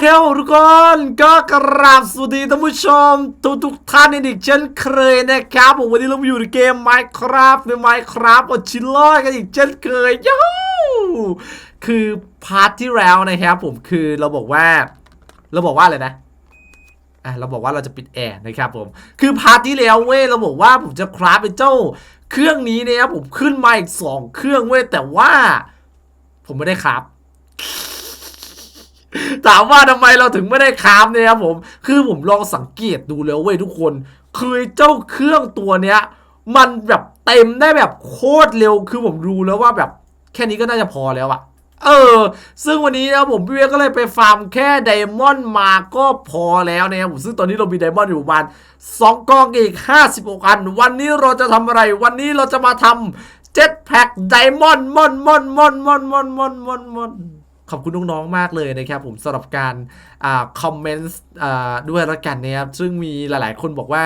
เคทุกคนก็กราบสวัสดีท่านผู้ชม ทุกทุกท่านอีกเช่นเคยนะครับผมวันนี้เราอยู่ในเกม Minecraft ใน Minecraft อดชิลลอกันอีกเช่นเคยยูคือพาร์ทที่แล้วนะครับผมคือเราบอกว่า เราบอกว่าอะไรนะอะเราบอกว่าเราจะปิดแอร์นะครับผมคือพาร์ทที่แล้วเว้ยเราบอกว่าผมจะคราฟเป็นเจ้า เครื่องนี้นะครับผมขึ้นมาอีกสองเครื่องเว้ยแต่ว่า ผมไม่ได้คราฟ ถามว่าทำไมเราถึงไม่ได้คาฟเนี่ยครับผม คือผมลองสังเกตดูแล้วเว้ยทุกคน คือเจ้าเครื่องตัวเนี้ย มันแบบเต็มได้แบบโคตรเร็ว คือผมดูแล้วว่าแบบแค่นี้ก็น่าจะพอแล้วอะเออ ซึ่งวันนี้นะผมพี่เวก็เลยไปฟาร์มแค่ไดมอนด์มาก็พอแล้วนะครับผมซึ่งตอนนี้เรามีไดมอนด์อยู่ประมาณสองกองอีก56อัน วันนี้เราจะทำอะไร วันนี้เราจะมาทำเจ็ตแพ็กไดมอนด์มอนมอนมอนมอนมอนมอนมอนมอน ขอบคุณน้องๆมากเลยนะครับผมสำหรับการอ่าคอมเมนต์อ่าด้วยละกันนะครับซึ่งมีหลายๆคนบอกว่า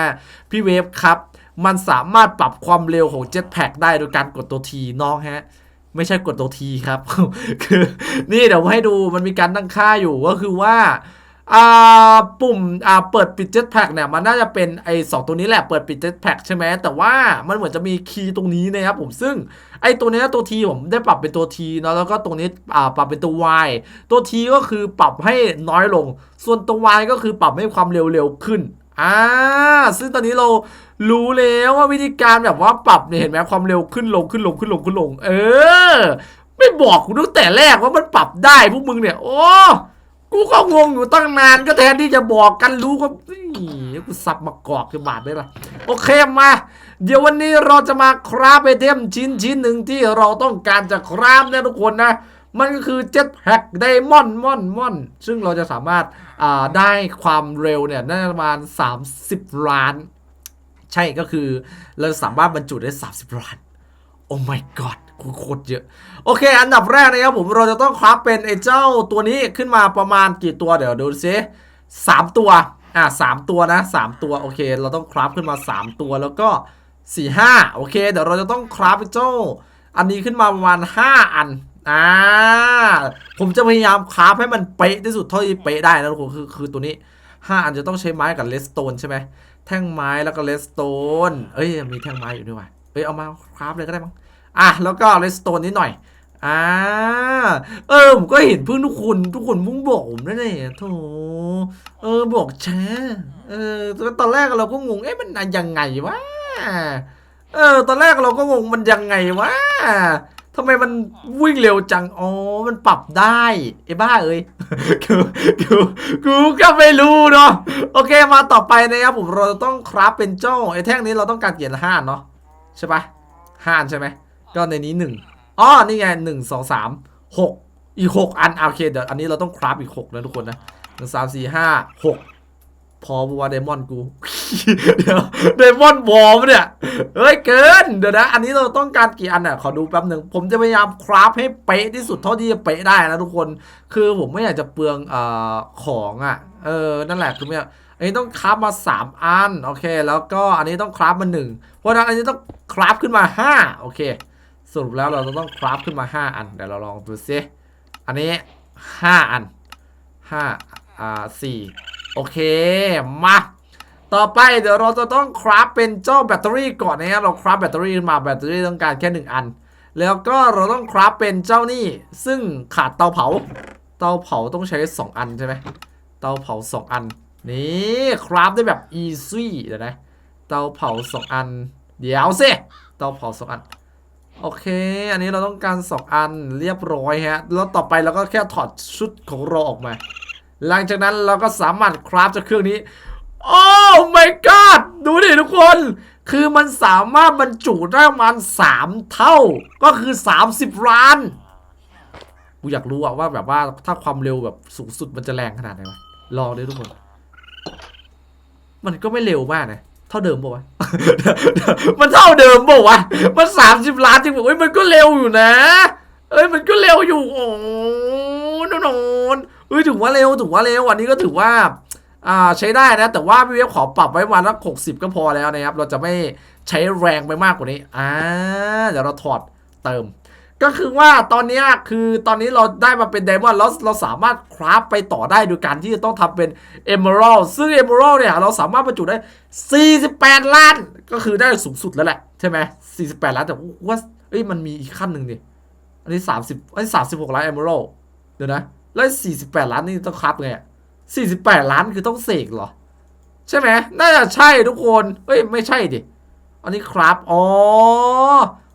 พี่เวฟครับ มันสามารถปรับความเร็วของ Jetpack ได้โดยการกดตัวทีน้องฮะไม่ใช่กดตัวทีครับ คือ นี่เดี๋ยวให้ดูมันมีการตั้งค่าอยู่ก็คือว่า ปุ่มเปิดปิด Jetpack เนี่ยมันน่าจะเป็นไอ้สองตัวนี้แหละเปิดปิด Jetpack ใช่ไหมแต่ว่ามันเหมือนจะมีคีย์ตรงนี้นะครับผมซึ่งไอ้ตัวนี้ตัว T ผมได้ปรับเป็นตัว T เนอะแล้วก็ตรงนี้ปรับเป็นตัว Y ตัว T ก็คือปรับให้น้อยลง ส่วนตัว Y ก็คือปรับให้ความเร็วเร็วขึ้นอ่าซึ่งตอนนี้เรารู้แล้วว่าวิธีการแบบว่าปรับเนี่ยเห็นไหมความเร็วขึ้นลงขึ้นลงขึ้นลงขึ้นลง เออ ไม่บอกกูตั้งแต่แรกว่ามันปรับได้พวกมึงเนี่ยโอ้ กูก็งงอยู่ตั้งนานก็แทนที่จะบอกกันรู้ก็นี่กูสับมากอกจะบาดได้ปะโอเคมา เดี๋ยววันนี้เราจะมาคราฟไอเทมชิ้นชิ้นหนึ่งที่เราต้องการจะคราฟนะทุกคนนะ มันก็คือเจ็ตแพ็กไดมอนด์มอนมอนซึ่งเราจะสามารถอ่าได้ความเร็วเนี่ยน่าจะประมาณ 30 ล้าน ใช่ก็คือเราสามารถบรรจุได้ 30 ล้าน โอ้ my god โคตรเยอะ โอเค อันดับแรกนะครับผมเราจะต้องคราฟเป็นไอ้เจ้าตัวนี้ขึ้นมาประมาณกี่ตัวเดี๋ยวดูซิสามตัวอะสามตัวนะสามตัวโอเค เราต้องคราฟขึ้นมาสามตัวแล้วก็สี่ห้าโอเค เดี๋ยวเราจะต้องคราฟไอ้เจ้า อันนี้ขึ้นมาประมาณห้าอันอ่าผมจะพยายามคราฟให้มันเป๊ะที่สุดเท่าที่เป๊ะได้นะทุกคนคือคือตัวนี้ห้าอันจะต้องใช้ไม้กับเลสโตนใช่ไหมแท่งไม้แล้วก็เลสโตนเอ้ยมีแท่งไม้อยู่ด้วยว่ะเอ้ยเอามาคราฟเลยก็ได้มั้ง อะแล้วก็เลสโตนนิดหน่อยอ่าเออผมก็เห็นเพื่อนทุกคนทุกคนมุ่งบอกผมนั่นเองโถเออบอกช้าเออตอนแรกเราก็งงเอ๊ะมันยังไงวะเออ ตอนแรกเราก็งงมันยังไงวะทำไมมันวิ่งเร็วจัง อ๋อ มันปรับได้ไอ้บ้าเอ้ยกูกูกูก็ไม่รู้เนาะ โอเค มาต่อไปนะครับผมเราต้องคราฟเป็นเจ้าไอ้แท่งนี้เราต้องการเกียรติห้าเนาะใช่ปะห้านใช่ไหม ก็ในนี้หนึ่งอ๋อนี่ไงหนึ่งสองสามหกอีกหกอันโอเคเดี๋ยวอันนี้เราต้องคราฟอีกหกนะทุกคนนะหนึ่งสามสี่ห้าหกพอบัวเดมอนกูเดี๋ยวเดมอนบอมเนี่ยเฮ้ยเกินเดี๋ยวนะ อันนี้เราต้องการกี่อันอะขอดูแป๊บหนึ่งผมจะพยายามคราฟให้เป๊ะที่สุดเท่าที่จะเป๊ะได้นะทุกคน คือผมไม่อยากจะเปลืองอของอะเออนั่นแหละคือไม่อยอันนี้ต้องคราฟมาสามอันโอเค แล้วก็อันนี้ต้องคราฟมาหนึ่งเพราะฉะนั้นอันนี้ต้องคราฟขึ้นมาห้าโอเค สรุปแล้วเราจะต้องคราฟขึ้นมา 5 อัน เดี๋ยวเราลองดูซิอันนี้ 5 อัน5อ่า4โอเค มา ต่อไปเดี๋ยวเราจะต้องคราฟเป็นเจ้าแบตเตอรี่ก่อนนะครับเราคราฟแบตเตอรี่ขึ้นมาแบตเตอรี่ต้องการแค่ 1 อัน แล้วก็เราต้องคราฟเป็นเจ้านี่ ซึ่งขาดเตาเผา เตาเผาต้องใช้ 2 อันใช่ไหมเตาเผา 2 อัน นี่คราฟได้แบบ easy เดี๋ยวนะ เตาเผา 2 อัน เดี๋ยวสิ เตาเผา 2 อัน โอเค อันนี้เราต้องการ 2 อันเรียบร้อยฮะ แล้วต่อไปเราก็แค่ถอดชุดของเราออกมา หลังจากนั้นเราก็สามารถคราฟจากเครื่องนี้ โอ้ my god ดูดิทุกคน คือมันสามารถบรรจุได้ประมาณ 3 เท่า ก็คือ 30ล้านกูอยากรู้อะว่าแบบว่าถ้าความเร็วแบบสูงสุดมันจะแรงขนาดไหนวะลองดิทุกคน มันก็ไม่เร็วมากนะ เท่าเดิมป่าวะ มันเท่าเดิมป่าวะ มันสามสิบล้านจริงป่ะเอ้ยมันก็เร็วอยู่นะ เอ้ยมันก็เร็วอยู่โอ้นนนเอ้ยถือว่าเร็วถือว่าเร็ววันนี้ก็ถือว่าอ่าใช้ได้นะ แต่ว่าพี่เวฟขอปรับไว้วันละหกสิบก็พอแล้วนะครับ เราจะไม่ใช้แรงไปมากกว่านี้ อ่า เดี๋ยวเราถอดเติม ก็คือว่าตอนนี้คือตอนนี้เราได้มาเป็นไดมอนด์แล้วเราสามารถคราฟไปต่อได้โดยการที่จะต้องทำเป็นเอ e เมอรัลซึ่งเอ e เมอรัลเนี่ยเราสามารถบรรจุได้ 48 ล้าน ก็คือได้สูงสุดแล้วแหละ ใช่ไหม48 ล้านแต่ว่าเอ้ยมันมีอีกขั้นหนึ่งดิอันนี้ 30อันนี้36 ล้านเอ e เมอรัลเดี๋ยวนะ แล้ว 48 ล้านนี่ต้องคราฟไง48 ล้านคือต้องเสกเหรอ ใช่ไหมน่าจะใช่ทุกคนเอ้ยไม่ใช่ดิอันนี้ครับอ๋อ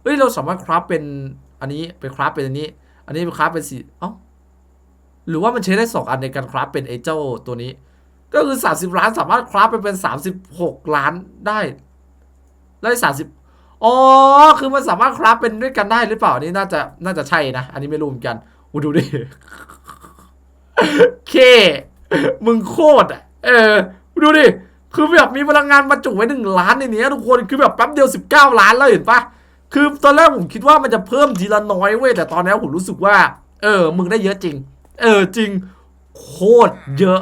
เฮ้ยเราสามารถคราฟเป็น อันนี้ไปคราฟเป็นอันนี้ อันนี้ไปคราฟเป็นสีเอ้าหรือว่ามันใช้ได้สองอันในการคราฟเป็นไอเจ้าตัวนี้ ก็คือ 30 ล้านสามารถคราฟไปเป็น 36 ล้านได้ได้สามสิบอ๋อ คือมันสามารถคราฟเป็นด้วยกันได้หรือเปล่าอันนี่น่าจะน่าจะใช่นะ อันนี้ไม่รู้เหมือนกันอูดูดิเค มึงโคตรอะ เออ ดูดิ คือแบบมีพลังงานบรรจุไว้หนึ่งล้านในนี้ทุกคน คือแบบแป๊บเดียว19ล้านแล้วเห็นปะ คือตอนแรกผมคิดว่ามันจะเพิ่มทีละน้อยเว้ยแต่ตอนนี้ผมรู้สึกว่า เออ มึงได้เยอะจริง เออจริง โคตรเยอะ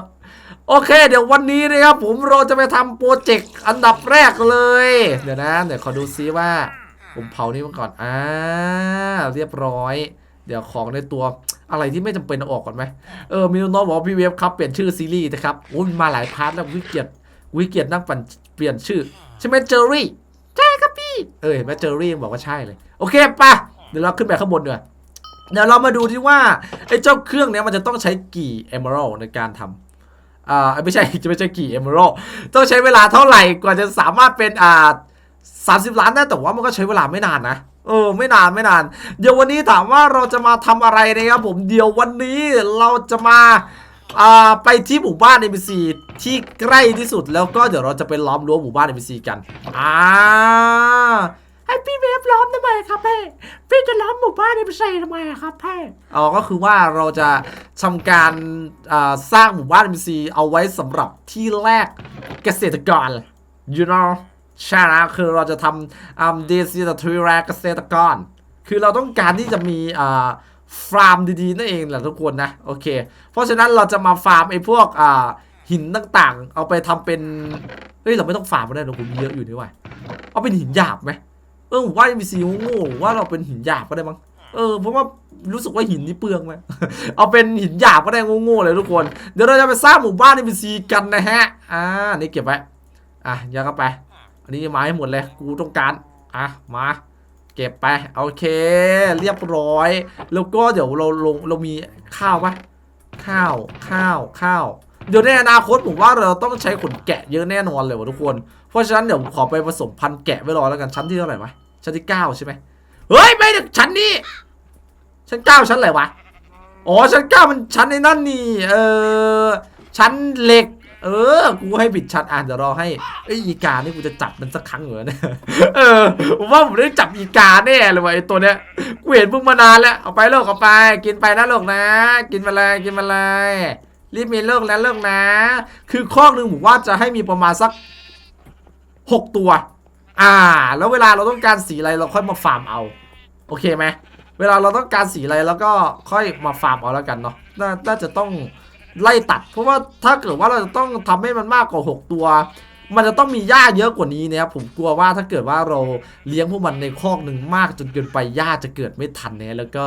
โอเค เดี๋ยววันนี้นะครับผมเราจะไปทำโปรเจกต์อันดับแรกเลย เดี๋ยวนะ เดี๋ยวขอดูซิว่า ผมเผานี่มาก่อนอ่าเรียบร้อย เดี๋ยวของในตัวอะไรที่ไม่จำเป็นออกก่อนไหมเออมีน้องบอกพี่เวฟครับเปลี่ยนชื่อซีรีส์นะครับโอ้ยมาหลายพาร์ทแล้ววิเกียตวิเกียตนั่งปั่นเปลี่ยนชื่อใช่ไหมเจอรี่ใช่ครับ เออเห็นไหมเจอรี่ยังบอกว่าใช่เลย โอเคปะเดี๋ยวเราขึ้นไปข้างบนดีกว่าเดี๋ยวเรามาดูที่ว่าไอ้เจ้าเครื่องเนี้ยมันจะต้องใช้กี่เอเมอรัลในการทำอ่าไม่ใช่จะไม่ใช่กี่เอเมอรัลต้องใช้เวลาเท่าไหร่กว่าจะสามารถเป็นอ่าสามสิบล้านได้แต่ว่ามันก็ใช้เวลาไม่นานนะเออไม่นานไม่นาน เดี๋ยววันนี้ถามว่าเราจะมาทำอะไรนะครับผมเดี๋ยววันนี้เราจะมา ไปที่หมู่บ้าน NPC ที่ใกล้ที่สุดแล้วก็เดี๋ยวเราจะไปล้อมรั้วหมู่บ้าน NPC กันอ่าให้พี่เวฟล้อมทำไมครับเพ่พี่จะล้อมหมู่บ้าน NPC ทำไมครับเพ่อ๋อก็คือว่าเราจะทำการสร้างหมู่บ้าน NPC เอาไว้สำหรับที่แรกเกษตรกร you know ใช่นะคือเราจะทำอ่าดีซีตทรีแรกเกษตรกร คือเราต้องการที่จะมีอ่า ฟาร์มดีๆนั่นเองแหละทุกคนนะโอเค เพราะฉะนั้นเราจะมาฟาร์มไอ้พวกอ่าหินต่างๆ เอาไปทำเป็นเฮ้ยเราไม่ต้องฟาร์มก็ได้เราคุณมีเยอะอยู่นี่ว่าเอาเป็นหินหยาบไหมเออว่ามีซีโง่ว่าเราเป็นหินหยาบก็ได้มั้งเออเพราะว่ารู้สึกว่าหินนี่เปลืองไหมเอาเป็นหินหยาบก็ได้โง่ๆเลยทุกคน เดี๋ยวเราจะไปสร้างหมู่บ้านในบีซีกันนะฮะอ่านี่เก็บไว้อะยัดเข้าไป อันนี้มาให้หมดเลยกูต้องการอะมา เก็บไปโอเค เรียบร้อย แล้วก็เดี๋ยวเราลงเรามีข้าวปะข้าวข้าวข้าวเดี๋ยวในอนาคตผมว่าเราต้องใช้ขนแกะเยอะแน่นอนเลยวะทุกคน เพราะฉะนั้นเดี๋ยวขอไปผสมพันธุ์แกะไว้รอแล้วกันชั้นที่เท่าไหร่วะชั้นที่เก้าใช่ไหมเฮ้ยไม่ถึงชั้นนี้ชั้นเก้าชั้นอะไรวะอ๋อชั้นเก้ามันชั้นในนั่นนี่เออชั้นเหล็ก เออ กูให้บิดชั้นอ่านเดี๋ยวรอให้ไอ้อีกานี่กูจะจับมันสักครั้งเหรอเนี่ยเออผมว่าผมได้จับอีกาแน่เลยว่ะไอ้ตัวเนี้ยกูเห็นมึงมานานแล้วเอาไปลูกเอาไป กินไปนะลูกนะ กินมาเลยกินมาเลยรีบมีเลิกแล้วเลิกนะ คือข้อหนึ่งผมว่าจะให้มีประมาณสักหกตัว อ่า แล้วเวลาเราต้องการสีอะไรเราค่อยมาฟาร์มเอา โอเคไหมเวลาเราต้องการสีอะไรแล้วก็ค่อยมาฟาร์มเอาแล้วกันเนาะนน่าจะต้อง ไล่ตัด เพราะว่าถ้าเกิดว่าเราจะต้องทำให้มันมากกว่า 6 ตัว มันจะต้องมีหญ้าเยอะกว่านี้นะครับผมกลัวว่าถ้าเกิดว่าเราเลี้ยงพวกมันในคอกหนึ่งมากจนเกินไปหญ้าจะเกิดไม่ทันเนี่ยแล้วก็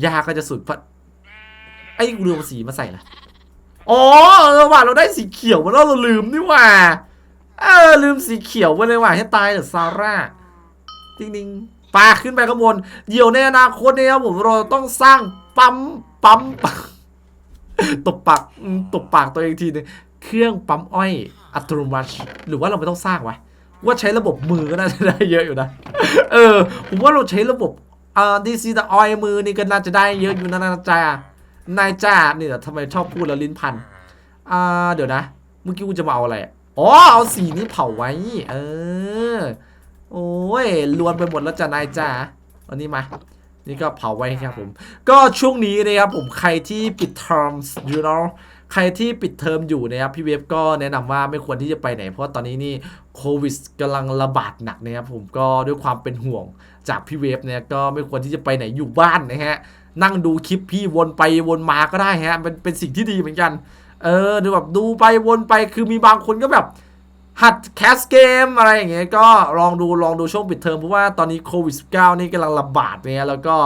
หญ้าก็จะสูญพันธุ์ไอ้กูลืมสีมาใส่ละอ๋อเออว่าเราได้สีเขียวมาแล้วเราลืมนี่หว่าเออลืมสีเขียวไปเลยว่ะให้ตายเถอะซาร่าจริงๆปาขึ้นไปข้างบนเดี๋ยวในอนาคตเนี่ยครับผมเราต้องสร้างปั๊มปั๊ม ตบปากตบปากตัวเองทีนึงเครื่องปั๊มอ้อยอัตโนมัติหรือว่าเราไม่ต้องสร้างวะว่าใช้ระบบมือก็น่าจะได้เยอะอยู่นะ เออ ผมว่าเราใช้ระบบอ่าดีซีตออยมือนี่ก็น่าจะได้เยอะอยู่นะนะจ้านายจ้าเนี่ยทำไมชอบพูดแล้วลิ้นพันอ่าเดี๋ยวนะเมื่อกี้กูจะมาเอาอะไรอะอ๋อเอาสีนี้เผาไว้ เออ โอ้ยลวนไปหมดแล้วจ้ะนายจ้าอันนี้มา นี่ก็เผาไว้ครับผม ก็ช่วงนี้นะครับผมใครที่ปิดเทอม you know ใครที่ปิดเทอมอยู่นะครับพี่เวฟก็แนะนำว่าไม่ควรที่จะไปไหน เพราะตอนนี้นี่โควิดกำลังระบาดหนักนะครับผมก็ด้วยความเป็นห่วงจากพี่เวฟเนี่ยก็ไม่ควรที่จะไปไหนอยู่บ้านนะฮะนั่งดูคลิปพี่วนไปวนมาก็ได้ฮะเป็นเป็นสิ่งที่ดีเหมือนกัน เออดูแบบดูไปวนไปคือมีบางคนก็แบบ หัดแคสเกมอะไรอย่างเงี้ยก็ลองดูลองดูช่วงปิดเทอมเพราะว่าตอนนี้โควิด -19 นี่กำลังระบาดเนี่ยแล้วก็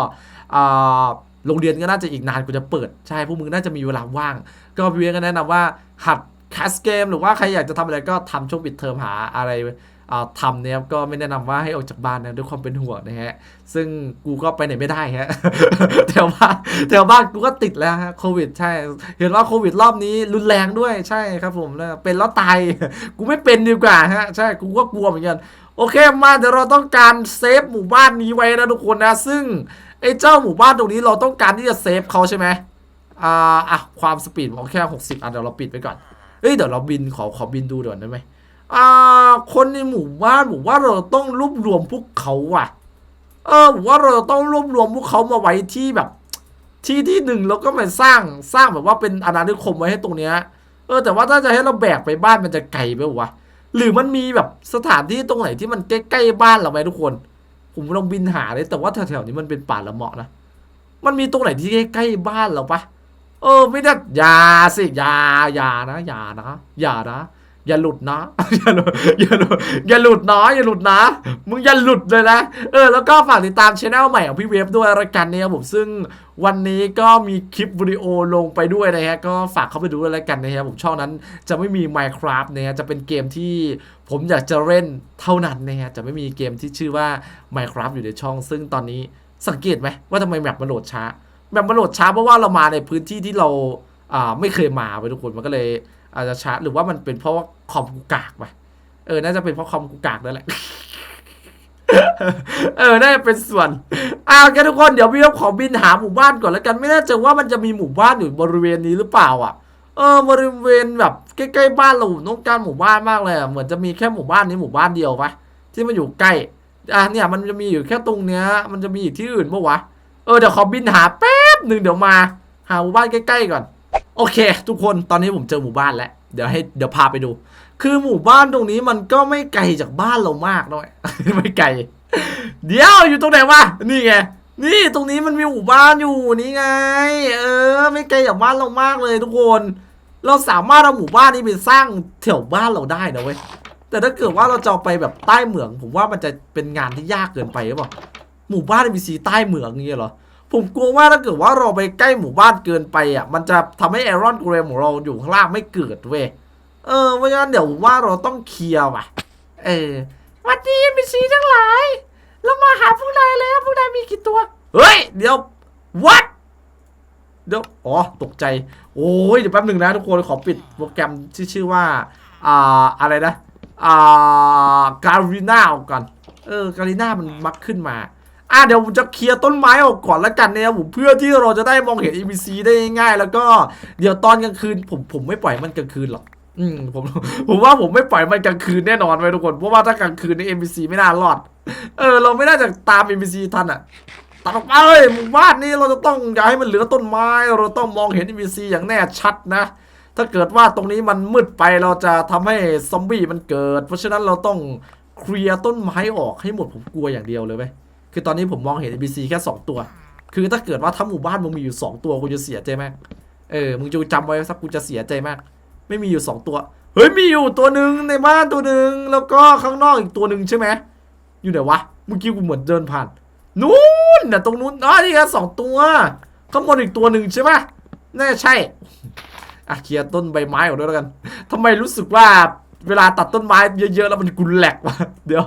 โรงเรียนก็น่าจะอีกนานกูจะเปิด ใช่พวกมึงน่าจะมีเวลาว่าง ก็พี่เวก็แนะนำว่าหัดแคสเกมหรือว่าใครอยากจะทำอะไรก็ทำช่วงปิดเทอมหาอะไร ทำเนี่ยก็ไม่แนะนำว่าให้ออกจากบ้านนะด้วยความเป็นห่วงนะฮะ ซึ่งกูก็ไปไหนไม่ได้ฮะแถวบ้านแถวบ้านกูก็ติดแล้วฮะโควิดใช่ เห็นว่าโควิดรอบนี้รุนแรงด้วยใช่ครับผมนะเป็นแล้วตาย กูไม่เป็นดีกว่าฮะ ใช่กูก็กลัวเหมือนกัน โอเคมาเดี๋ยวเราต้องการเซฟหมู่บ้านนี้ไว้นะทุกคนนะ ซึ่งไอ้เจ้าหมู่บ้านตรงนี้เราต้องการที่จะเซฟเขาใช่ไหมอ่าอะความสปีดของแค่ 60อะเดี๋ยวเราปิดไปก่อนเอ้ยเดี๋ยวเราบินขอขอบินดูเดี๋ยวได้ไหม คนในหมู่บ้านผมว่าเราต้องรวบรวมพวกเขาอะ เออผมว่าเราต้องรวบรวมพวกเขามาไว้ที่แบบ ที่ที่หนึ่งแล้วก็มาสร้างสร้างแบบว่าเป็นอาณานิคมไว้ให้ตรงเนี้ย เออ แต่ว่าถ้าจะให้เราแบกไปบ้านมันจะไกลไปวะหรือมันมีแบบสถานที่ตรงไหนที่มันใกล้ๆบ้านเราไหมทุกคน ผมลองบินหาเลยแต่ว่าแถวๆนี้มันเป็นป่าละเมาะนะมันมีตรงไหนที่ใกล้ๆบ้านเราปะเออ ไม่ได้อย่าสิอย่าอย่านะอย่านะอย่านะ อย่าหลุดนะ อย่าหลุดอย่าหลุดอย่าหลุดนะอย่าหลุดนะ มึงอย่าหลุดเลยนะ เออ แล้วก็ฝากติดตามช anel ใหม่ของพี่เวฟด้วยรายการนี้ครับผมซึ่งวันนี้ก็มีคลิปวิดีโอลงไปด้วยนะฮะ ก็ฝากเข้าไปดูด้วยรายการนะครับผมช่องนั้นจะไม่มี Minecraft นะฮะ จะเป็นเกมที่ผมอยากจะเล่นเท่านั้นนะฮะ จะไม่มีเกมที่ชื่อว่า Minecraft อยู่ในช่อง ซึ่งตอนนี้สังเกตไหมว่าทำไมแมปมันโหลดช้า แมปมันโหลดช้าเพราะว่าเรามาในพื้นที่ที่เราอ่าไม่เคยมาไปทุกคนมันก็เลย อาจจะช้าหรือว่ามันเป็นเพราะว่าคอมกูกากไปเออ น่าจะเป็นเพราะคอมกูกากนั่นแหละ เออ น่าจะเป็นส่วนอ่าโอเคทุกคน เดี๋ยวพี่ขอบินหาหมู่บ้านก่อนแล้วกัน ไม่แน่ใจว่ามันจะมีหมู่บ้านอยู่บริเวณนี้หรือเปล่าอะ เออ บริเวณแบบใกล้ๆบ้านเราต้องการหมู่บ้านมากเลยอะเหมือนจะมีแค่หมู่บ้านนี้หมู่บ้านเดียวปะที่มันอยู่ใกล้ อะเนี่ย มันจะมีอยู่แค่ตรงเนี้ย มันจะมีอีกที่อื่นปะวะ เออ เดี๋ยวขอบินหาแป๊บหนึ่งเดี๋ยวมา หาหมู่บ้านใกล้ๆก่อน โอเค ทุกคนตอนนี้ผมเจอหมู่บ้านแล้ว เดี๋ยวให้เดี๋ยวพาไปดู คือหมู่บ้านตรงนี้มันก็ไม่ไกลจากบ้านเรามากด้วยไม่ไกล เดี๋ยวอยู่ตรงไหนวะนี่ไงนี่ตรงนี้มันมีหมู่บ้านอยู่นี่ไง เออ ไม่ไกลจากบ้านเรามากเลยทุกคน เราสามารถเอาหมู่บ้านนี้ไปสร้างแถวบ้านเราได้นะเว้ยแต่ถ้าเกิดว่าเราจะไปแบบใต้เหมือง ผมว่ามันจะเป็นงานที่ยากเกินไปหรือเปล่าหมู่บ้านมีสีใต้เหมืองอย่างเงี้ยเหรอ ผมกลัวว่าถ้าเกิดว่าเราไปใกล้หมู่บ้านเกินไปอะ มันจะทำให้แอรอนกรมของเราอยู่ข้างล่างไม่เกิดเว้ย เออ เพราะฉะนั้นเดี๋ยวผมว่าเราต้องเคลียร์ว่ะ เออวัสดีมีสีทั้งหลาย เรามาหาพวกนายแล้วพวกนายมีกี่ตัว เฮ้ย เดี๋ยว what เดี๋ยว อ๋อ ตกใจ โอ้ย เดี๋ยวแป๊บหนึ่งนะทุกคน ขอปิดโปรแกรมที่ชื่อว่า อ่า อะไรนะ อ่า การีน่าก่อน เออ การีน่ามันมักขึ้นมา อะเดี๋ยวผมจะเคลียร์ต้นไม้ออกก่อนแล้วกันนะครับผมเพื่อที่เราจะได้มองเห็น EBC ได้ง่ายๆแล้วก็เดี๋ยวตอนกลางคืนผมผมไม่ปล่อยมันกลางคืนหรอกอืมผมผมว่าผมไม่ปล่อยมันกลางคืนแน่นอนไว้ทุกคนเพราะว่าถ้ากลางคืนนี่ NPC ไม่น่ารอด เออ เราไม่น่าจะตาม NPC ทันอะตัดออกไปเลยหมู่บ้านนี้เราจะต้องอย่าให้มันเหลือต้นไม้ เราต้องมองเห็น NPC อย่างแน่ชัดนะ ถ้าเกิดว่าตรงนี้มันมืดไปเราจะทำให้ซอมบี้มันเกิด เพราะฉะนั้นเราต้องเคลียร์ต้นไม้ออกให้หมดผมกลัวอย่างเดียวเลยเว้ย คือตอนนี้ผมมองเห็น NPC แค่ 2 ตัว คือถ้าเกิดว่าทั้งหมู่บ้านมึงมีอยู่ 2 ตัวกูจะเสียใจมากเออมึงจะจำไว้สักกูจะเสียใจมาก ไม่มีอยู่ 2 ตัว เฮ้ยมีอยู่ตัวหนึ่งในบ้านตัวหนึ่งแล้วก็ข้างนอกอีกตัวหนึ่งใช่ไหมอยู่ไหนวะเมื่อกี้กูเหมือนเดินผ่านนู้นน่ะตรงนู้นอ๋อนี่ไงสองตัวข้างบนอีกตัวหนึ่งใช่ไหมน่าใช่อะเคลียร์ต้นใบไม้ออกด้วยแล้วกันทำไมรู้สึกว่าเวลาตัดต้นไม้เยอะๆแล้วมันกุนแหลกวะเดี๋ยว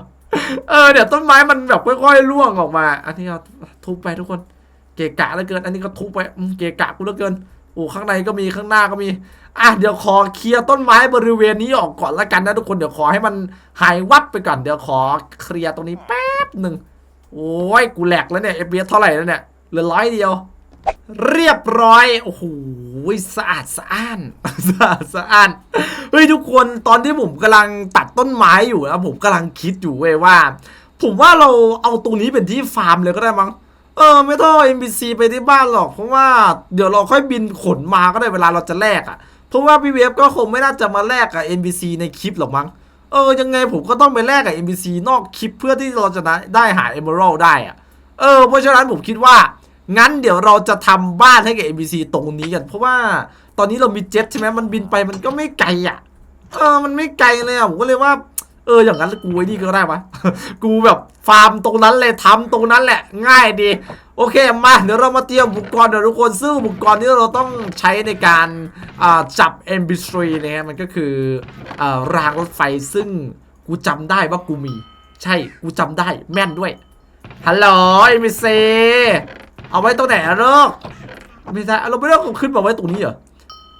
เออเดี๋ยวต้นไม้มันแบบค่อยๆร่วงออกมา อันนี้เราทุบไปทุกคน เกะกะเหลือเกิน อันนี้ก็ทุบไปเกะกะกูเหลือเกินโอ้ข้างในก็มีข้างหน้าก็มี อะเดี๋ยวขอเคลียร์ต้นไม้บริเวณนี้ออกก่อนละกันนะทุกคนเดี๋ยวขอให้มันหายวับไปก่อนเดี๋ยวขอเคลียร์ตรงนี้แป๊บหนึ่งโอ้ยกูแหลกแล้วเนี่ย FPS เท่าไหร่แล้วเนี่ยเหลือร้อยเดียว เรียบร้อย โอ้โห สะอาดสะอ้าน สะอาดสะอ้าน เฮ้ยทุกคนตอนที่ผมกำลังตัดต้นไม้อยู่นะผมกำลังคิดอยู่เว้ยว่า ผมว่าเราเอาตรงนี้เป็นที่ฟาร์มเลยก็ได้มั้ง เออ ไม่ต้องเอา NPC ไปที่บ้านหรอก เพราะว่าเดี๋ยวเราค่อยบินขนมาก็ได้เวลาเราจะแลกอะ่ะ เพราะว่าพี่เวฟก็คงไม่น่าจะมาแลกกับ NPC ในคลิปหรอกมั้ง เออ ยังไงผมก็ต้องไปแลกกับ NPC นอกคลิปเพื่อที่เราจะได้หา Emerald ได้อะ เออ เพราะฉะนั้นผมคิดว่า งั้นเดี๋ยวเราจะทำบ้านให้กับ NPC ตรงนี้กัน เพราะว่าตอนนี้เรามีเจ็ตใช่ไหมมันบินไปมันก็ไม่ไกลอะเออมันไม่ไกลเลยอะผมก็เลยว่า เอออย่างนั้นกูไอ้นี่ก็ได้ปะกูแบบฟาร์มตรงนั้นเลยทำตรงนั้นแหละ ง่ายดีโอเคมาเดี๋ยวเรามาเตรียมอุปกรณ์เดี๋ยวทุกคนซึ่งอุปกรณ์ที่เราต้องใช้ในการจับ MP3 นะฮะมันก็คืออรางรถไฟซึ่งกูจำได้ว่ากูมี ใช่กูจำได้แม่นด้วยฮัลโหล MC เอาไว้ตรงไหนอะลูกไม่ใช่เราไม่ต้องขึ้นมาไว้ตรงนี้เหรอ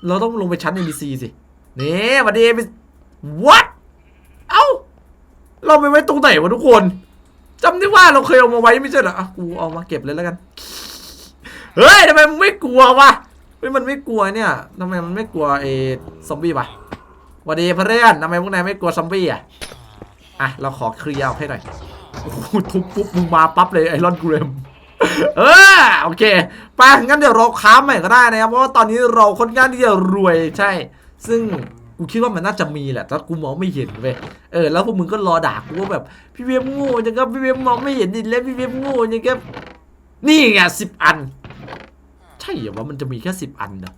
เราต้องลงไปชั้น NPC สินี่วัสดี NPC what เอ้า เราไปไว้ตรงไหนวะทุกคนจำได้ว่าเราเคยเอามาไว้ไม่ใช่เหรออะกูเอามาเก็บเลยแล้วกัน เฮ้ยทำไมมึงไม่กลัววะเฮ้ยมันไม่กลัวเนี่ยทำไมมันไม่กลัวไอ้ซอมบี้วะวัสดีเพื่อนทำไมพวกนายไม่กลัวซอมบี้อะอะเราขอเคลียร์ให้หน่อยโอ้โหทุบปุ๊บมึงมาปั๊บเลยไอรอนกรม เออโอเคไปงั้นเดี๋ยวเราค้าใหม่ก็ได้นะครับ เพราะว่าตอนนี้เราค่อนข้างที่จะรวยใช่ ซึ่งกูคิดว่ามันน่าจะมีแหละแต่กูมองไม่เห็นเว้ยเออแล้วพวกมึงก็รอด่ากูว่าแบบ พี่เวียมโง่จังครับพี่เวียมมองไม่เห็นดินแล้วพี่เวียมโง่จังครับนี่ไงสิบอัน ใช่เหรอว่ามันจะมีแค่สิบอันเนอะ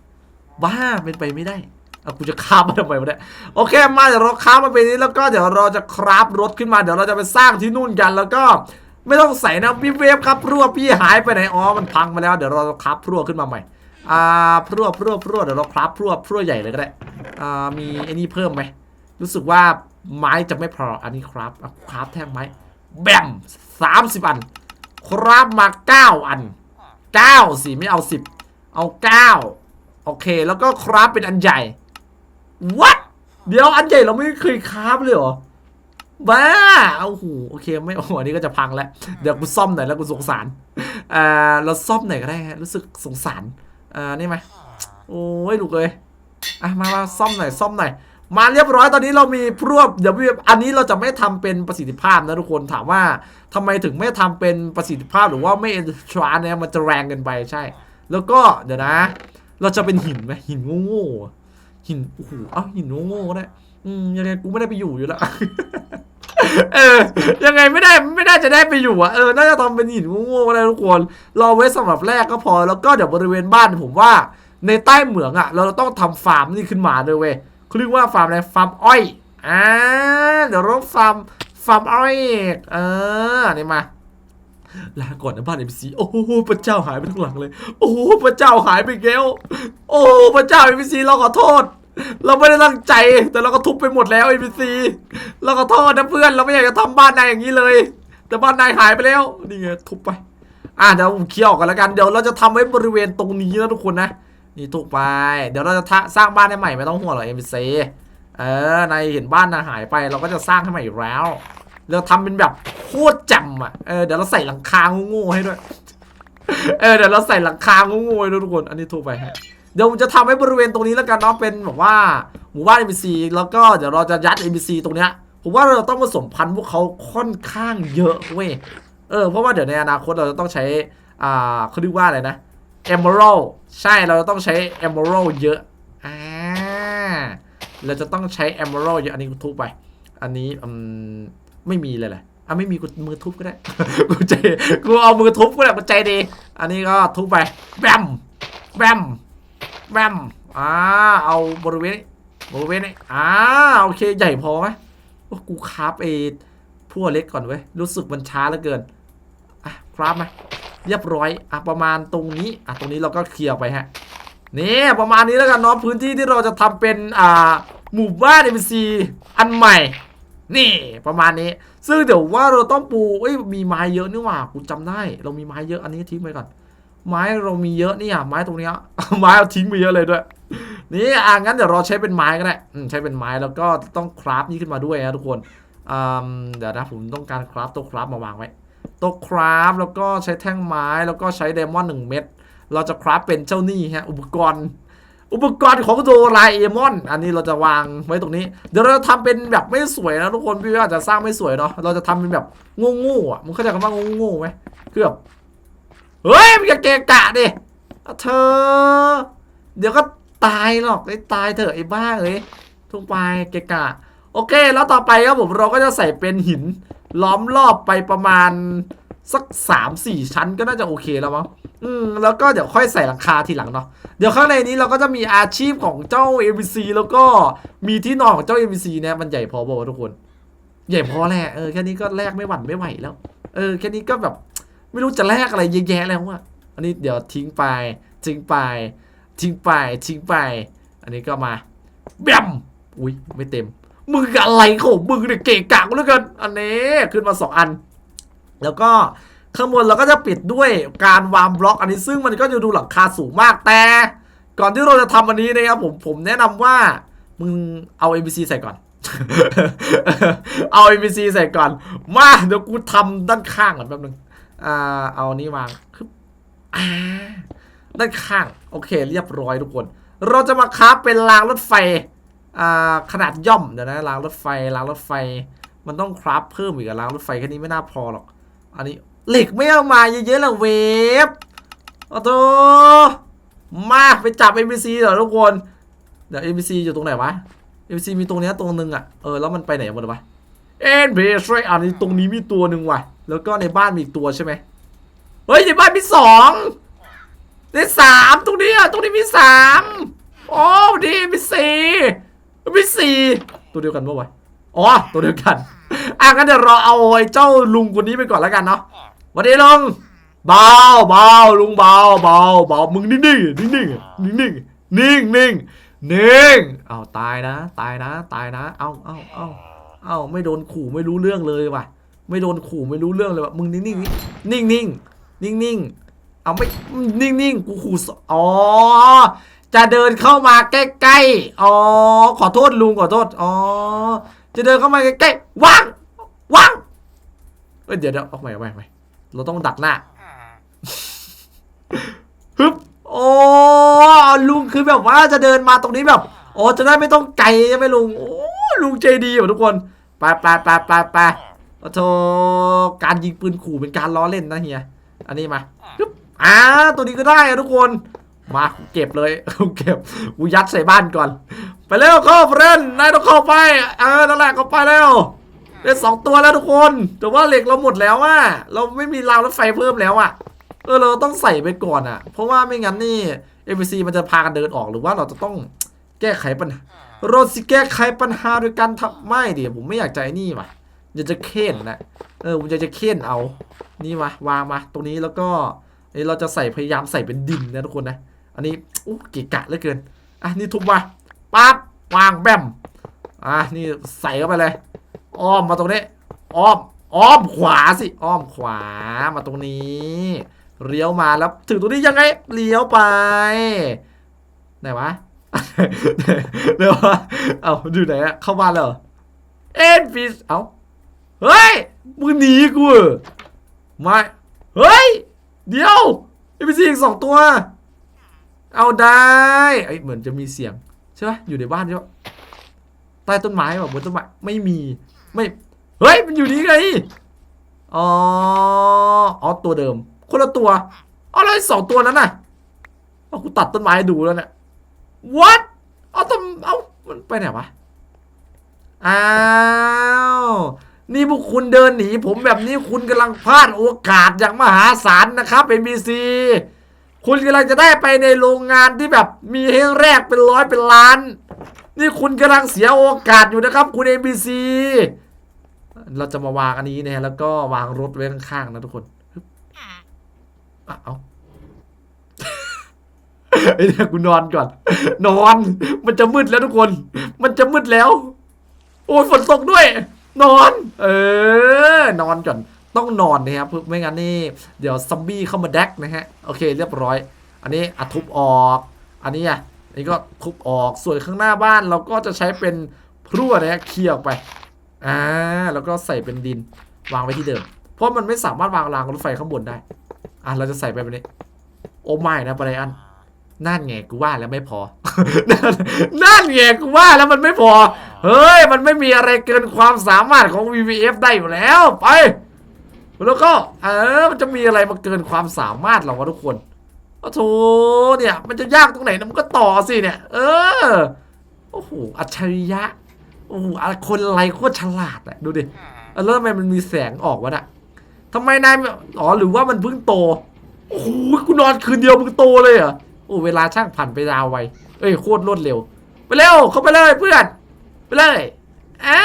บ้าเป็นไปไม่ได้เอากูจะคาบมาทำไมวะเนี่ยโอเคมาเดี๋ยวเราคาบมาเป็นนี้แล้วก็เดี๋ยวเราจะคราฟรถขึ้นมาเดี๋ยวเราจะไปสร้างที่นู่นกันแล้วก็ ไม่ต้องใส่นะพี่เวฟครับพรั่วพี่หายไปไหนอ๋อมันพังไปแล้วเดี๋ยวเราคราฟพรั่วขึ้นมาใหม่อ่าพรั่วพรั่วพรั่วเดี๋ยวเราคราฟพรั่วพรั่วใหญ่เลยก็ได้อ่ามีไอ้นี่เพิ่มไหมรู้สึกว่าไม้จะไม่พออันนี้ครับครับแท่งไม้แบมสามสิบอัน ครับมาเก้าอันเก้าสิไม่เอาสิบเอาเก้าโอเค แล้วก็ครับเป็นอันใหญ่ what เดี๋ยวอันใหญ่เราไม่เคยครับเลยเหรอ บ้าโอ้โหโอเคไม่โอ้โหอันนี้ก็จะพังแล้ว เดี๋ยวกูซ่อมหน่อยแล้วกูสงสารอ่าเราซ่อมหน่อยก็ได้ฮะรู้สึกสงสารอ่านี่ไหมโอ้ยลูกเลยอะมามาซ่อมหน่อยซ่อมหน่อยมาเรียบร้อยตอนนี้เรามีพรวบเดี๋ยวอันนี้เราจะไม่ทำเป็นประสิทธิภาพนะทุกคนถามว่าทำไมถึงไม่ทำเป็นประสิทธิภาพหรือว่าไม่เอ็นทรานเนี่ยมันจะแรงเกินไปใช่ แล้วก็เดี๋ยวนะ เราจะเป็นหินไหมหินโง่ๆอะหินโอ้โหเอ้าหินโง่ๆก็ได้อืมยังไงกูไม่ได้ไปอยู่อยู่แล้ว เออ ยังไงไม่ได้ไม่ได้จะได้ไปอยู่อะเออ น่าจะทำเป็นหินโง่ๆก็ได้ทุกคน รอไว้สำหรับแรกก็พอ แล้วก็เดี๋ยวบริเวณบ้านผมว่า ในใต้เหมืองอะเราต้องทำฟาร์มนี่ขึ้นมาด้วยเว้ยเขาเรียกว่าฟาร์มอะไร ฟาร์มอ้อย อ่า เดี๋ยวเราฟาร์ม ฟาร์มอ้อย เออนี่มาลาก่อนนะบ้านเอ็มซีโอ้โหพระเจ้าหายไปทั้งหลังเลย โอ้โหพระเจ้าหายไปอีกแล้วโอ้พระเจ้าเอ็มซีเราขอโทษ เราไม่ได้ตั้งใจ แต่เราก็ทุบไปหมดแล้วเอ็มซีเราขอโทษนะเพื่อน เราไม่อยากจะทำบ้านนายอย่างนี้เลย แต่บ้านนายหายไปแล้ว นี่ไงทุบไป อะเดี๋ยวผมเคลียร์ออกกันแล้วกัน เดี๋ยวเราจะทำไว้บริเวณตรงนี้นะทุกคนนะ นี่ถูกไป เดี๋ยวเราจะทะสร้างบ้านให้ใหม่ไม่ต้องห่วงหรอกเอ็มซีเออนายเห็นบ้านนายหายไป เราก็จะสร้างให้ใหม่อีกแล้ว เราทำเป็นแบบโคตรจ่มอะ เออเดี๋ยวเราใส่หลังคาโง่ๆให้ด้วย เออเดี๋ยวเราใส่หลังคาง่ๆให้ด้วยทุกคน อันนี้ถูกไปฮะ เดี๋ยวผมจะทำให้บริเวณตรงนี้แล้วกันเนาะเป็นแบบว่าหมู่บ้าน NPC แล้วก็เดี๋ยวเราจะยัด NPC ตรงเนี้ยผมว่าเราต้องผสมพันธุ์พวกเขาค่อนข้างเยอะเว้ยเออเพราะว่าเดี๋ยวในอนาคตเราจะต้องใช้อ่าเขาเรียกว่าอะไรนะ Emerald ใช่เราจะต้องใช้ Emerald เยอะอ่าเราจะต้องใช้ Emerald เยอะอันนี้กูทุบไป อันนี้อืมไม่มีเลยแหละอะไม่มีกูมือทุบก็ได้กูใจกูเอามือทุบก็ได้กูใจดี อันนี้ก็ทุบไปแบมแบม แบมอ่าเอาบริเวณบริเวณนี้อ่าโอเคใหญ่พอไหมโอ้กูคราฟเอพั่วเล็กก่อนเว้ยรู้สึกมันช้าเหลือเกินอะคราฟไหมเรียบร้อยอะประมาณตรงนี้อะตรงนี้เราก็เคลียร์ไปฮะนี่ประมาณนี้แล้วกันเนาะพื้นที่ที่เราจะทำเป็นอ่าหมู่บ้าน NPC อันใหม่ นี่ประมาณนี้ ซึ่งเดี๋ยวว่าเราต้องปูเอ้ยมีไม้เยอะนี่หว่ากูจำได้ เรามีไม้เยอะอันนี้ทิ้งไปก่อน ไม้เรามีเยอะนี่ยไม้ตรงเนี้ยไม้เอาทิ้งไปเยอะเลยด้วย นี่อะงั้นเดี๋ยวเราใช้เป็นไม้ก็ได้ใช้เป็นไม้แล้วก็ต้องคราฟนี่ขึ้นมาด้วยนะทุกคนเดี๋ยวนะผมต้องการคราฟตัวคราฟมาวางไว้ตัวคราฟแล้วก็ใช้แท่งไม้แล้วก็ใช้ไดมอนด์หนึ่งเม็ดเราจะคราฟเป็นเจ้านี่ฮะอุปกรณ์ อุปกรณ์ของโดราเอมอน อันนี้เราจะวางไว้ตรงนี้ เดี๋ยวเราจะทำเป็นแบบไม่สวยนะทุกคนพี่ว่าจะสร้างไม่สวยเนาะเราจะทำเป็นแบบโง่ๆอะมึงเข้าใจคำว่าโง่ๆไหมคือแบบ เฮ้ยมึงอย่าเกะกะดิเธอ เดี๋ยวก็ตายหรอกไอ้ตายเถอะไอ้บ้าเอ้ยทุ่งไปเกะกะ โอเค แล้วต่อไปครับผมเราก็จะใส่เป็นหิน ล้อมรอบไปประมาณสักสามสี่ชั้นก็น่าจะโอเคแล้วมั้ง อืม แล้วก็เดี๋ยวค่อยใส่หลังคาทีหลังเนาะ เดี๋ยวข้างในนี้เราก็จะมีอาชีพของเจ้า NPC แล้วก็มีที่นอนของเจ้า NPC เนี่ยมันใหญ่พอบอกว่าวะทุกคน ใหญ่พอแหละ เออแค่นี้ก็แลกไม่หวั่นไม่ไหวแล้ว เออแค่นี้ก็แบบ ไม่รู้จะแลกอะไรเยอะแยะแล้วอะอันนี้เดี๋ยวทิ้งไป ทิ้งไป ทิ้งไป ทิ้งไป อันนี้ก็มาแบมอุ้ยไม่เต็ม มึงอะไรของมึงเนี่ยเกะกะกูเหลือเกินอันนี้ขึ้นมาสองอัน แล้วก็ข้างบนเราก็จะปิดด้วยการวางบล็อก อันนี้ซึ่งมันก็จะดูหลังคาสูงมากแต่ ก่อนที่เราจะทำอันนี้นะครับผมผมแนะนำว่ามึงเอา MBC ใส่ก่อน เอา MBC ใส่ก่อน มาเดี๋ยวกูทำด้านข้างก่อนแป๊บนึง อ่าเอานี้วางคึบอ่าด้านข้าง โอเค เรียบร้อยทุกคน เราจะมาคราฟเป็นรางรถไฟอ่าขนาดย่อมเดี๋ยวนะรางรถไฟรางรถไฟ มันต้องคราฟเพิ่มอีกรางรถไฟแค่นี้ไม่น่าพอหรอก อันนี้เหล็กไม่เอามาเยอะๆหรอกเวฟโอ้โหมาไปจับ NPC เหรอทุกคน เดี๋ยว NPC อยู่ตรงไหนวะ NPC มีตรงเนี้ยตรงนึงอะ เออแล้วมันไปไหนหมดวะ NPC อันนี้ตรงนี้มีตัวหนึ่งว่ะ แล้วก็ในบ้านมีอีกตัวใช่ไหมเฮ้ยในบ้านมีสองในสามตรงนี้อะตรงนี้มีสามโอ้ดีมีสี่มีสี่ตัวเดียวกันปะวะอ๋อตัวเดียวกันอะงั้นเดี๋ยวเราเอาไอ้เจ้าลุงคนนี้ไปก่อนแล้วกันเนาะวัสดีลุงเบาเบาลุงเบาเบาเบามึงนิ่งๆนิ่งๆนิ่งๆนิ่งๆนิ่งๆนิ่งนิ่งเอาตายนะ ตายนะ ตายนะ เอาเอาเอาเอาไม่โดนขู่ไม่รู้เรื่องเลยว่ะ ไม่โดนขู่ไม่รู้เรื่องเลยว่ะมึงนิ่งๆนิ่งๆนิ่งๆนิ่งๆเอาไม่นิ่งๆกูขู่สอ๋อจะเดินเข้ามาใกล้ๆอ๋อขอโทษลุงขอโทษอ๋อจะเดินเข้ามาใกล้ๆวางวางเอ้ยเดี๋ยวเดี๋ยวเอาใหม่เอาใหม่เอาใหม่เราต้องดักหน้าฮึบโอ้ลุงคือแบบว่าจะเดินมาตรงนี้แบบโอ้จะได้ไม่ต้องไกลใช่ไหมลุงโอ้ลุงใจดีว่ะทุกคนไปไปไปไปไป โอ้โธการยิงปืนขู่เป็นการล้อเล่นนะเฮีย อันนี้มาฮึบอ่า ตัวนี้ก็ได้อะทุกคน มาเก็บเลยเก็บกูยัดใส่บ้านก่อน ไปเร็วเข้าเฟรนนายต้องเข้าไป เออ นั่นแหละเข้าไปเร็วได้สองตัวแล้วทุกคน แต่ว่าเหล็กเราหมดแล้วอะเราไม่มีรางรถไฟเพิ่มแล้วอะเออ เราต้องใส่ไปก่อนอะเพราะว่าไม่งั้นนี่ NPC มันจะพากันเดินออกหรือว่าเราจะต้องแก้ไขปัญหาเราสิแก้ไขปัญหาโดยการทำไม่ดิผมไม่อยากใจนี่ว่ะ อยากจะเค้นนะเออผมอยากจะเค้นเอา นี่มาวางมาตรงนี้แล้วก็เอ้เราจะใส่พยายามใส่เป็นดินนะทุกคนนะ อันนี้อู้เกะกะเหลือเกิน อะนี่ทุบมาปั๊บวางแบมอะนี่ใส่เข้าไปเลย อ้อมมาตรงนี้ อ้อม อ้อมขวาสิ อ้อมขวามาตรงนี้เลี้ยวมาแล้วถึงตรงนี้ยังไงเลี้ยวไปไหนวะเดี๋ยววะเอาอยู่ไหนอะเข้าบ้านเหรอเอ็นฟิสเอา เฮ้ยมึงหนีกูม่เฮ้ย เดี๋ยวเอ็นพีซีอีกสองตัว เอาได้เอ้เหมือนจะมีเสียงใช่ไหมอยู่ในบ้านใช่ปะใต้ต้นไม้แบบบนต้นไม้ไม่มีไม่เฮ้ยมันอยู่นี่ไงอ๋ออ๋อตัวเดิม คนละตัวเอาแล้วไอ้สองตัวนั้นน่ะเอากูตัดต้นไม้ดูแล้วเนี่ย what เอาต้นเอามันไปไหนวะอ้าว นี่พวกคุณเดินหนีผมแบบนี้คุณกำลังพลาดโอกาสอย่างมหาศาลนะครับ NBC คุณกำลังจะได้ไปในโรงงานที่แบบมีให้แรกเป็นร้อยเป็นล้าน นี่คุณกำลังเสียโอกาสอยู่นะครับ คุณ NBC เราจะมาวางอันนี้นะฮะแล้วก็วางรถไว้ข้างๆนะทุกคนอะเอาไอ้เนี่ยกูนอนก่อน นอน มันจะมืดแล้วทุกคน มันจะมืดแล้ว โอ้ยฝนตกด้วย นอน เออ นอนก่อน ต้องนอนนะครับไม่งั้นนี่ เดี๋ยวซอมบี้เข้ามาแดกนะฮะ โอเค เรียบร้อย อันนี้อัดทุบออก อันนี้อะอันนี้ก็ทุบออก ส่วนข้างหน้าบ้านเราก็จะใช้เป็นพรั่วนะฮะเคลียร์ออกไป อ่า แล้วก็ใส่เป็นดิน วางไว้ที่เดิม เพราะมันไม่สามารถวางรางรถไฟข้างบนได้ อะ เราจะใส่ไปแบบนี้ โอ้ไม่นะไบรอันนั่นไงกูว่าแล้วไม่พอ นั่นนั่นไงกูว่าแล้วมันไม่พอ เฮ้ย มันไม่มีอะไรเกินความสามารถของ VVF ได้อยู่แล้ว ไป แล้วก็เออมันจะมีอะไรมาเกินความสามารถหรอวะทุกคนโอ้โถเนี่ย มันจะยากตรงไหนนะมันก็ต่อสิเนี่ย เออ โอ้โห อัจฉริยะ โอ้โหอะไรคนไรโคตรฉลาดอะดูดิ แล้วทำไมมันมีแสงออกวะน่ะทำไมนาย อ๋อ หรือว่ามันเพิ่งโต โอ้โหกูนอนคืนเดียวมึงโตเลยเหรอ โอ้ เวลาช่างผ่านไปยาวไว เอ้ย โคตรรวดเร็ว ไปเร็ว เข้าไปเลยเพื่อน ไปเลยอ่า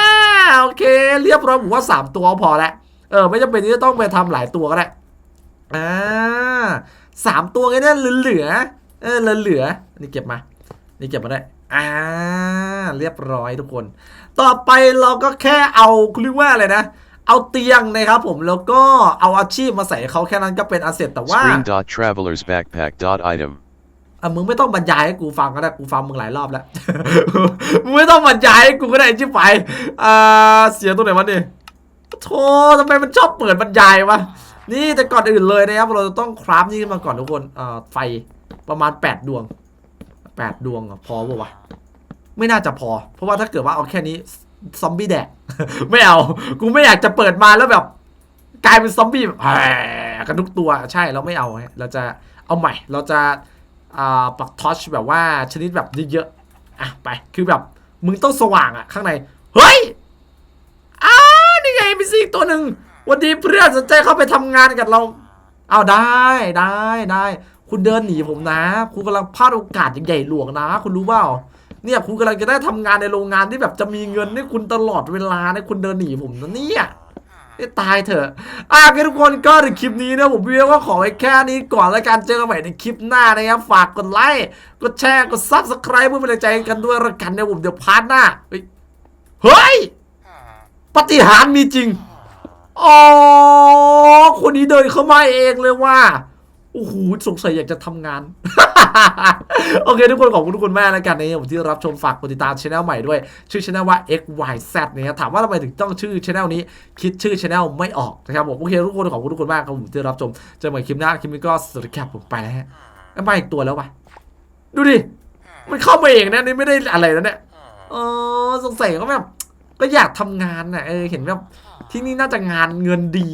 โอเค เรียบร้อยผมว่าสามตัวพอแล้วเออไม่จำเป็นที่จะต้องไปทำหลายตัวก็ได้อ่าสามตัวไงเนี่ยเหลือเออเหลือนี่เก็บมา นี่เก็บมาได้อ่าเรียบร้อยทุกคน ต่อไปเราก็แค่เอาคุณเรียกว่าอะไรนะ เอาเตียงนะครับผมแล้วก็เอาอาชีพมาใส่เขาแค่นั้นก็เป็นอาเซตแต่ว่า Screen dot traveler's backpack dot item. อะมึงไม่ต้องบรรยายให้กูฟังก็ได้กูฟังมึงหลายรอบแล้ว มึงไม่ต้องบรรยายให้กูก็ได้ชิบไปอ่าเสียตัวไหนวะนี่โธ่ทำไมมันชอบเปิดบรรยายวะ นี่แต่ก่อนอื่นเลยนะครับ เราจะต้องคราฟนี่ขึ้นมาก่อนทุกคนอ่าไฟประมาณ 8 ดวง 8 ดวงอะพอปะวะ ไม่น่าจะพอ เพราะว่าถ้าเกิดว่าเอาแค่นี้ซอมบี้แดก ไม่เอา กูไม่อยากจะเปิดมาแล้วแบบ กลายเป็นซอมบี้แบบแหมกันทุกตัว ใช่ เราไม่เอา เราจะเอาใหม่ เราจะ อ่าปักทอชแบบว่าชนิดแบบเยอะๆอะไปคือแบบมึงต้องสว่างอะข้างใน เฮ้ยอ้านี่ไงมีซีกตัวหนึ่งวันดีเพื่อนสนใจเข้าไปทำงานกับเราเอาได้ได้ได้คุณเดินหนีผมนะ คุณกำลังพลาดโอกาสใหญ่หลวงนะ คุณรู้เปล่าเนี่ยคุณกำลังจะได้ทำงานในโรงงานที่แบบจะมีเงินให้คุณตลอดเวลาเนี่ยคุณเดินหนีผมนะเนี่ย ตายเถอะอะทุกคนก็ในคลิปนี้นะผมพี่ว่าขอไว้แค่นี้ก่อนแล้วกันเจอกันใหม่ในคลิปหน้านะครับ ฝากกดไลค์กดแชร์กดซับสไครป์เพื่อเป็นกำลังใจกันด้วยละกันนะผมเดี๋ยวพาร์ทหน้าเฮ้ยปฏิหารมีจริงอ๋อคนนี้เดินเข้ามาเองเลยว่า โอ้โหสงสัยอยากจะทำงาน โอเค ทุกคนขอบคุณทุกคนมากแล้วกันนะครับผมที่รับชมฝากกดติดตามช anel ใหม่ด้วย ชื่อช anel ว่า XYZ นะครับถามว่าทำไมถึงต้องชื่อช anel นี้ คิดชื่อช anel ไม่ออกนะครับผมโอเคทุกคนขอบคุณทุกคนมากครับผมที่รับชมเจอกันใหม่คลิปหน้าคลิปนี้ก็สวัสดีครับผมไปแล้วฮะแล้วมาอีกตัวแล้ววะดูดิมันเข้ามาเองนะนี่ไม่ได้อะไรแล้วเนี่ยเออสงสัยก็แบบก็อยากทำงานน่ะเออเห็นแบบที่นี่น่าจะงานเงินดี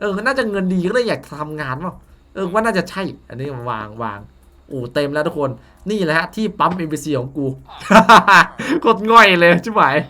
เออ น่าจะเงินดีก็เลยอยากทำงานเปล่า เออว่าน่าจะใช่ อันนี้วางวางโอ้เต็มแล้วทุกคน นี่แหละฮะที่ปั๊ม NPC ของกู กดง่อยเลยใช่ไหม